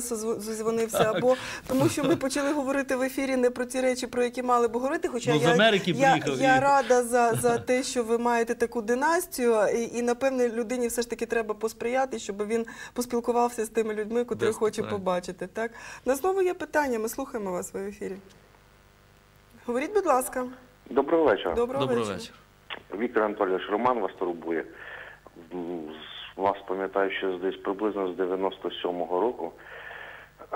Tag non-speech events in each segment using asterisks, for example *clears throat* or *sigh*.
Зізвонився, або тому, що ми почали говорити в ефірі не про ті речі, про які мали б говорити. Хоча Ну, з я, Америки я, приїхав я і- рада за, *laughs* за те, що ви маєте таку династію, і, і напевне людині все ж таки треба посприяти, щоб він поспілкувався з тими людьми, котрі хоче питань. побачити. Так на знову є питання. Ми слухаємо вас в ефірі. Говоріть, будь ласка, Доброго вечора. доброго, Доброго вечора. вечора. Віктор Анатолійович, Роман вас турбує. Вас пам'ятаю, що десь приблизно з 97-го року.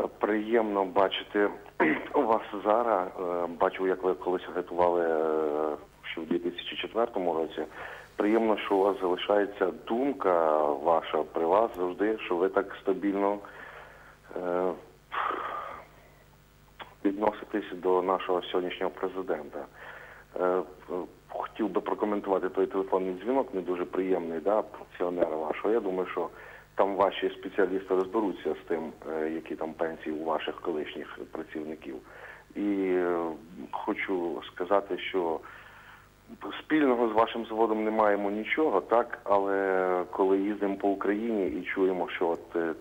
Приємно бачити *clears throat* вас зараз. Е, Бачу, як ви колись агітували е, ще в 2004 році. Приємно, що у вас залишається думка ваша при вас завжди, що ви так стабільно е, відноситесь до нашого сьогоднішнього президента. Хотів би прокоментувати той телефонний дзвінок, не дуже приємний, да, пенсіонера вашого. Я думаю, що там ваші спеціалісти розберуться з тим, е, які там пенсії у ваших колишніх працівників. І е, хочу сказати, що спільного з вашим заводом не маємо нічого, так, але коли їздимо по Україні і чуємо, що от е,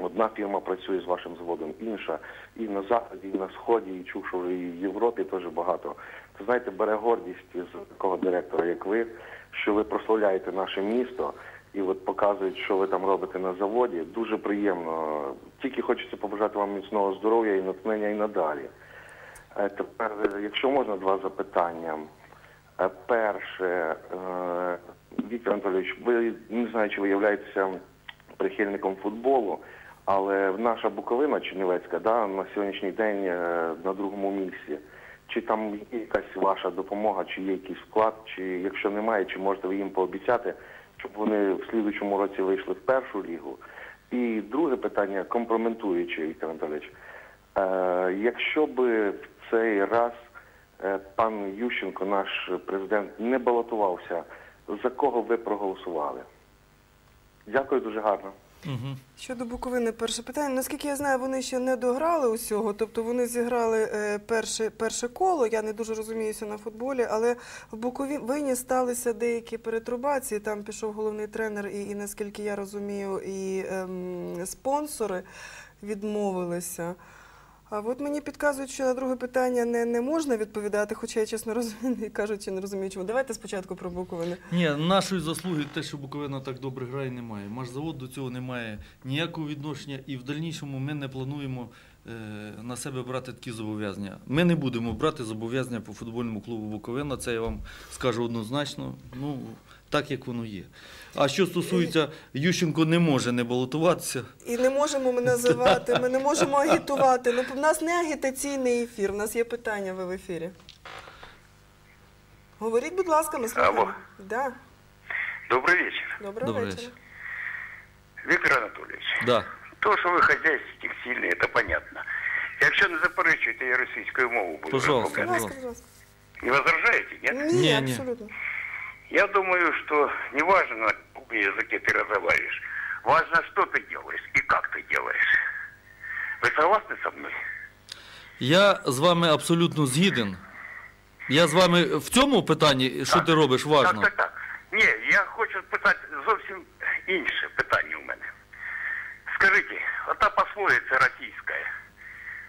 Одна фірма працює з вашим заводом, інша і на заході, і на сході, і чув, що в Європі теж багато. Це знаєте, бере гордість з такого директора, як ви, що ви прославляєте наше місто і от показують, що ви там робите на заводі. Дуже приємно. Тільки хочеться побажати вам міцного здоров'я і натхнення і надалі. Е, Тепер, е, якщо можна, два запитання. Е, Перше, Віктор Анатолійович, ви не знаю, чи ви являєтеся прихильником футболу, але наша Буковина Чернівецька да, на сьогоднішній день на другому місці. Чи там є якась ваша допомога, чи є якийсь вклад, чи якщо немає, чи можете ви їм пообіцяти, щоб вони в слідучому році вийшли в першу лігу? І друге питання, компрометуюче, Віктор Анатолійович. Е, якщо би в цей раз е, пан Ющенко, наш президент, не балотувався, за кого ви проголосували? Дякую дуже гарно. Щодо Буковини, перше питання. Наскільки я знаю, вони ще не дограли усього. Тобто вони зіграли е, перше, перше коло. Я не дуже розуміюся на футболі, але в Буковині сталися деякі перетрубації. Там пішов головний тренер, і, і наскільки я розумію, і е, спонсори відмовилися. А от мені підказують, що на друге питання не, не можна відповідати, хоча я чесно розумію, *laughs* кажучи, не розумію, чому. Давайте спочатку про Буковини. Ні, нашої заслуги те, що Буковина так добре грає, немає. Маш завод до цього не має ніякого відношення, і в дальнішому ми не плануємо на себе брати такі зобов'язання. Ми не будемо брати зобов'язання по футбольному клубу Буковина. Це я вам скажу однозначно. Ну так як воно є. А що стосується Ющенко, не може не балотуватися. І не можемо ми називати, ми не можемо агітувати. Ну, в нас не агітаційний ефір, у нас є питання, ви в ефірі. Говоріть, будь ласка, ми слухаємо. Алло. Да. Добрый вечер. Доброго Добрий вечір. Виктор Анатольевич, Да. то, що ви хазяйські сильні, це понятно. Якщо не заперечуєте, я російською мову буду Пожалуйста. Будь розмовляти. ласка, будь ласка. Не возражаете, нет? Ні, Ні, ні. абсолютно. Я думаю, что не важно, на каком языке ты разговариваешь. Важно, что ты делаешь и как ты делаешь. Вы согласны со мной? Я з вами абсолютно згіден. Я з вами в цьому питанні, що ти робиш, важно. Так, так, так. Ні, я хочу питати зовсім інше питання у мене. Скажите, ота пословица российская,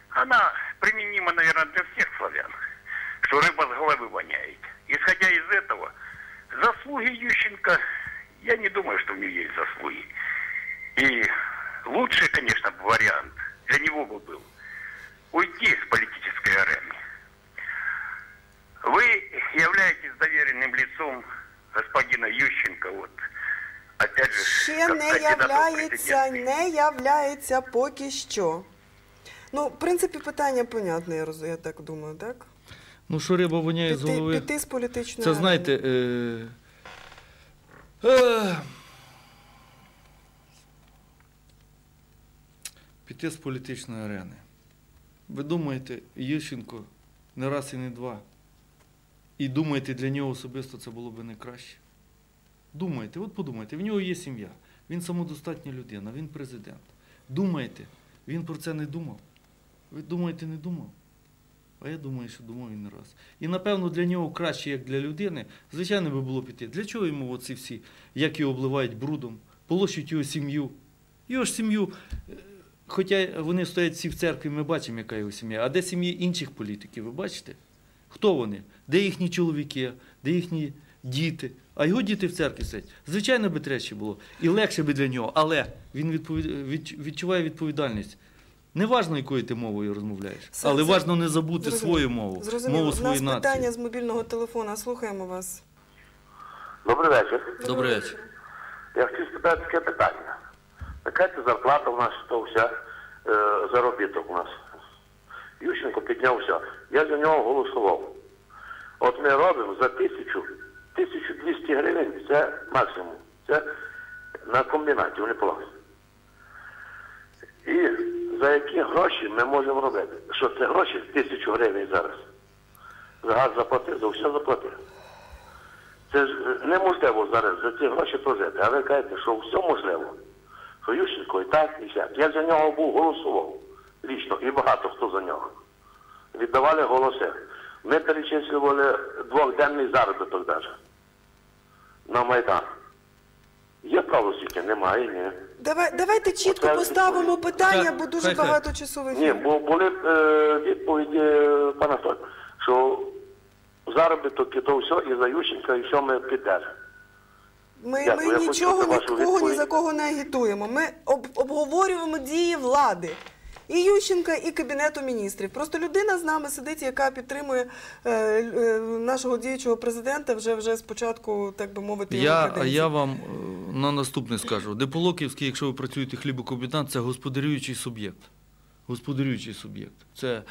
она применима, наверное, для всех славян, что рыба с головы воняет. Исходя из этого, заслуги Ющенко, я не думаю, что у нее есть заслуги. И лучший, конечно, вариант для него бы был уйти с политической арены. Вы являетесь доверенным лицом господина Ющенко, вот, опять же, Ще не являється, не являється поки що. Ну, в принципі, питання понятне, я, роз- я так думаю, так? Ну, що риба воняє з Піти, голови. піти з політичної Це арени. знаєте. Е... Е... Піти з політичної арени. Ви думаєте, Ющенко не раз і не два. І думаєте, для нього особисто це було б не краще? Думайте, от подумайте, в нього є сім'я, він самодостатня людина, він президент. Думаєте, він про це не думав? Ви думаєте, не думав? А я думаю, що думав він не раз. І напевно для нього краще, як для людини, звичайно, би було піти. Для чого йому оці всі, як його обливають брудом, полощуть його сім'ю? Його ж сім'ю е, Хоча вони стоять всі в церкві, ми бачимо, яка його сім'я. А де сім'ї інших політиків, ви бачите? Хто вони? Де їхні чоловіки, де їхні діти? А його діти в церкві сидять. Звичайно, би краще було. І легше би для нього. Але він відчуває відповідальність. Не важно, якою ти мовою розмовляєш, Все, але це- важно не забути Зрозуміло. свою мову, Зрозуміло. мову У нас питання нації. з мобільного телефона. Слухаємо вас. Добрий вечір. Добрий вечір. Я хотів спитати таке питання. Яка це зарплата у нас, то вся е, заробіток у нас. Ющенко піднявся. Я за нього голосував. От ми робимо за тисячу, 1200 гривень, це максимум. Це на комбінаті, вони платять. І за які гроші ми можемо робити? Що це гроші? Тисячу гривень зараз. За газ заплатив, за все заплатив. Це ж неможливо зараз за ці гроші прожити. А ви кажете, що все можливо. Що Ющенко і так, і сяк. Я за нього був голосував лічно, і багато хто за нього. Віддавали голоси. Ми перечислювали двохденний заробіток навіть на Майдан. Є право світі? Немає, ні. Давай, давайте чітко Оце поставимо відповідь. питання, бо дуже багато часу в Ні, ефірі. бо були е, відповіді е, пана Толь, що заробіток і то все, і за Ющенка, і все ми підемо. Ми, Дякую, ми хочу нічого почути вашу нікого ні відповідь. за кого не агітуємо. Ми об, обговорюємо дії влади. І Ющенка, і Кабінету міністрів. Просто людина з нами сидить, яка підтримує е, е, нашого діючого президента вже вже спочатку, так би мовити, Я, каденції. я вам е, на наступне скажу. Деполоківський, якщо ви працюєте хлібокомбінат, це господарюючий суб'єкт. Господарюючий суб'єкт. Це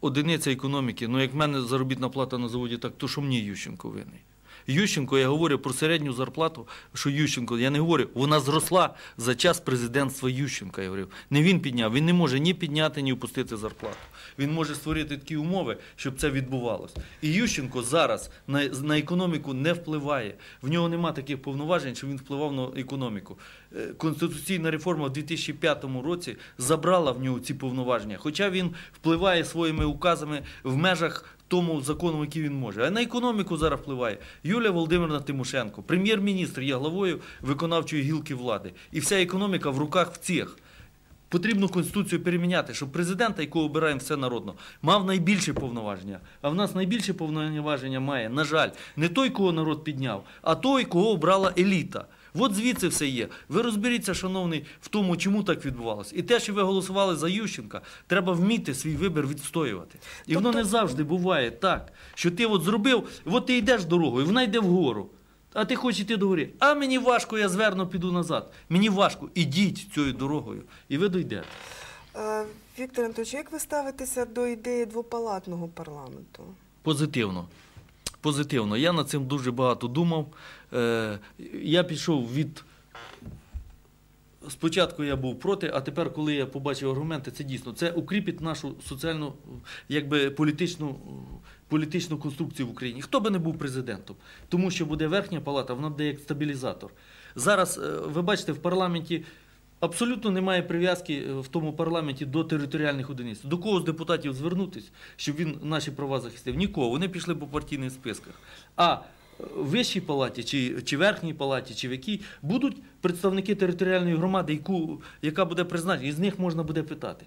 одиниця економіки. Ну, як в мене заробітна плата на заводі, так то що мені Ющенко винний? Ющенко, я говорю про середню зарплату, що Ющенко, я не говорю, вона зросла за час президентства Ющенка. Я говорив. Не він підняв, він не може ні підняти, ні опустити зарплату. Він може створити такі умови, щоб це відбувалося. І Ющенко зараз на, на економіку не впливає. В нього нема таких повноважень, що він впливав на економіку. Е, Конституційна реформа в 2005 році забрала в нього ці повноваження, хоча він впливає своїми указами в межах тому закону, який він може. А на економіку зараз впливає Юлія Володимирівна Тимошенко, прем'єр-міністр є главою виконавчої гілки влади. І вся економіка в руках в цих. Потрібно конституцію переміняти, щоб президента, якого обираємо все народно, мав найбільше повноваження. А в нас найбільше повноваження має, на жаль, не той, кого народ підняв, а той, кого обрала еліта. От звідси все є. Ви розберіться, шановний, в тому, чому так відбувалося. І те, що ви голосували за Ющенка, треба вміти свій вибір відстоювати. І воно Тобто- не завжди буває так, що ти от зробив, от ти йдеш дорогою, вона йде вгору. А ти хочеш йти до гори. А мені важко, я зверну, піду назад. Мені важко, ідіть цією дорогою, і ви дойдете. Е, Віктор Анатольович, як ви ставитеся до ідеї двопалатного парламенту? Позитивно. Позитивно. Я над цим дуже багато думав. Е, я пішов від. Спочатку я був проти, а тепер, коли я побачив аргументи, це дійсно це укріпить нашу соціальну, якби політичну, політичну конструкцію в Україні. Хто би не був президентом, тому що буде верхня палата, вона буде як стабілізатор. Зараз е, ви бачите, в парламенті абсолютно немає прив'язки е, в тому парламенті до територіальних одиниць. До кого з депутатів звернутися, щоб він наші права захистив? Нікого. Вони пішли по партійних списках. А е, в вищій палаті, чи, чи верхній палаті, чи в якій будуть представники територіальної громади, яку, яка буде призначена, і з них можна буде питати.